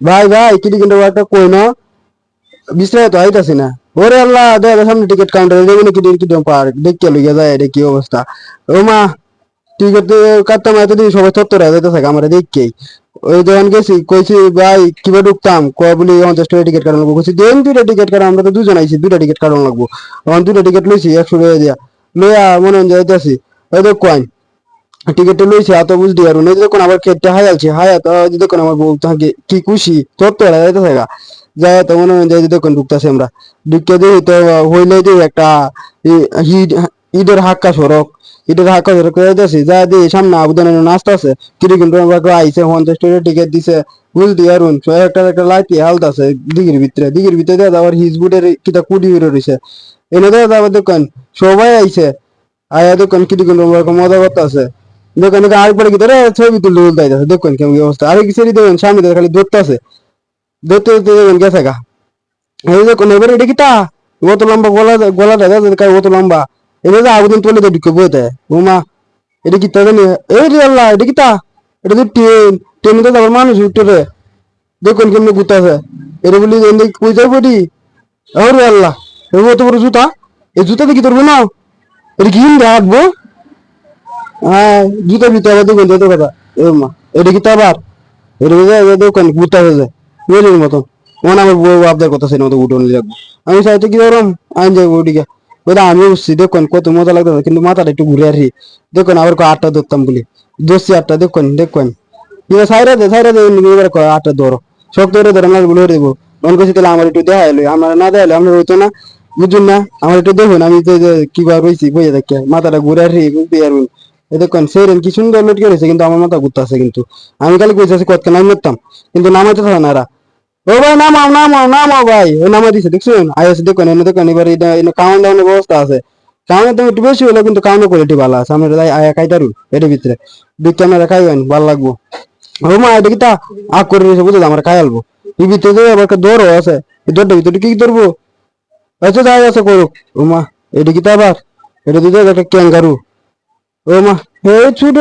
ভাই ভাই কিটি কিন্তু একটা কই না? বিশ্রায় তো আইতাছি না। ওরে আল্লাহ দেখ সামনে টিকিট কাউন্টারে দেবে নাকি টিকিট পার। দেখতে লইয়া যায় এটা কি অবস্থা। ও মা, টিকিট কাটতে মাইতে দিই সবাই তত্তর যাইতে থাকে আমার দেখকেই ওই দোকান গেছি, কইছি, ভাই, কীভাবে ঢুকতাম? কয় বলি, পঞ্চাশ টাকা টিকিট কাটানো লাগবো। কইছি, দেন দুইটা টিকিট কাটা আমরা তো দুজন আইছি, দুইটা টিকিট কাটানো লাগবো। তখন দুইটা টিকিট লইছি, একশো টাকা দিয়া। লইয়া মনে হয় যাইতেছি। ওই দেখ, কয়েন। টিকিটটা লইছি, এত বুঝতে পারব না যখন আবার কেটে হাই আছি হাই এত যখন আমার বউ থাকে, কি খুশি তোর তো এরা যাইতে থাকা। যাই তো মনে হয় যখন ঢুকতেছি আমরা। ঢুকতে দিই তো হইলে দিই একটা ঈদের হাক্কা সড়ক, ঈদের হাক্কা সড়ক যাইতেছি। যা দিই, সামনে আবেদনের নাস্তা আছে। কিরি কিন্তু আইসে পঞ্চাশ টাকা টিকিট দিছে। বুঝতে পারুন ছয় একটা একটা লাইটি হালতা আছে দিঘির ভিতরে। দিঘির ভিতরে দেওয়া আবার হিজবুটের কিটা কুড়ি বেরো রয়েছে এনে দেওয়া আবার দোকান। সবাই আইছে। আয়া দোকান কিন্তু মজা করতে আছে দোকানে আরেকবার কি ধরে ছবি তুলতে তুলতে আইতাছে দোকান কেমন কি অবস্থা। আরেক কিছু দেখবেন সামনে দিয়ে খালি ধরতে আছে। ধরতে ধরতে দেখবেন গেছে গা এই দেখুন এবার এটা কি তা? অত লম্বা গলা গলাটা দেখো কার অত লম্বা। এনে যে আবেদন তুলে তো ঢুকে বইতে। ও মা, এটা কি তা জানি এই রে আল্লাহ, এটা কি তা? এটা তো ট্রেন, ট্রেনে তো যাবার মানুষ উঠতে রে। দেখুন কেমনি ঘুরতেছে। এটা বলি এনে কই যাই বডি ওরে আল্লাহ এই অত বড় জুতা। এই জুতা দেখি তোর না এটা কি রাখব হ্যাঁ জুতা আবার দোকান কথা। এটা কি তো আবার এটা কি দোকান মতন। মনে আমার বউ আবদার কথা সেই মতো উঠোন আমি চাইতে কি আইন যাব আমি উঠছি দেখুন কত মজা লাগতো কিন্তু মাথাটা একটু ঘুরে আসি। দেখুন আবার আটটা ধরতাম বলি। দোষী আটটা দেখুন দেখুন এবার সাইরা দে সাইরা দে এবার আটটা ধরো। শক্ত ধরে ধরে না বলে দেবো। মন করছি, তাহলে আমার একটু দেখা এলো আমার না দেখালে আমরা হইতো না। বুঝুন না, আমার একটু দেখুন, আমি যে কিবার রয়েছি বইয়ে দেখে। মাথাটা ঘুরে আসি বুঝতে পারবেন। এ দেখুন সেরেন কি সুন্দর লটকে রয়েছে কিন্তু আমার মাথা ঘুরতে আছে কিন্তু। আমি খালি কইতেছি কতকে নাম মারতাম কিন্তু নামাইতে থাকে না এরা। ও ভাই, নামাও নামাও নামাও ভাই, ও নামাই দিছে দেখছেন আইএস দেখুন, এনে দেখুন, এবার এটা ডাউনের ব্যবস্থা আছে। কাউন্ট দাম একটু বেশি হলো কিন্তু কাউন্ট কোয়ালিটি ভালো আছে। আমরা আয়া খাইতারু এটার ভিতরে। দুই ক্যামেরা খাইবেন, ভালো লাগবো। ও মা, এটা কি তা? আগ করে রয়েছে, বুঝলো, আমরা খাই আলবো। এই ভিতরে তো আবার দৌড়ও আছে দৌড়টা ভিতরে কি ধরবো? আচ্ছা যাই আছে করুক। ও মা, এটা কি তা আবার? এটা দিতে একটা ক্যাঙ্গারু। ও মা এই ছোট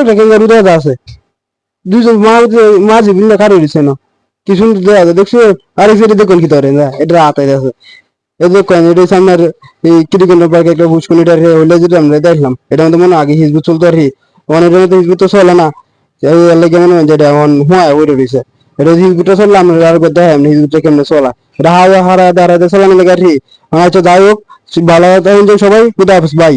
দেওয়া আছে। দুজন মা বিন্দা না, কি সুন্দর দেওয়া আছে, দেখছ? দেখুন কি ধরে না, এটা আছে। এই দেখুন, এটা সামনের এই পার্কে একটা হইলে যেটা আমরা দেখলাম, এটা আমাদের মনে আগে হিজবুত চলতো আর অনেক মতো হিজবুত তো চলে না। এই লাগে মনে হয় যেটা এখন হুয়া হয়ে রয়েছে এটা হিজবুতটা চললাম আমরা আর দেখা এমনি হিজবুতটা কেমনে চলা। এটা হাওয়া হারা দাঁড়াতে চলানো লাগে আর কি। আচ্ছা যাই হোক, ভালো থাকেন সবাই, খুদা হাফিজ বাই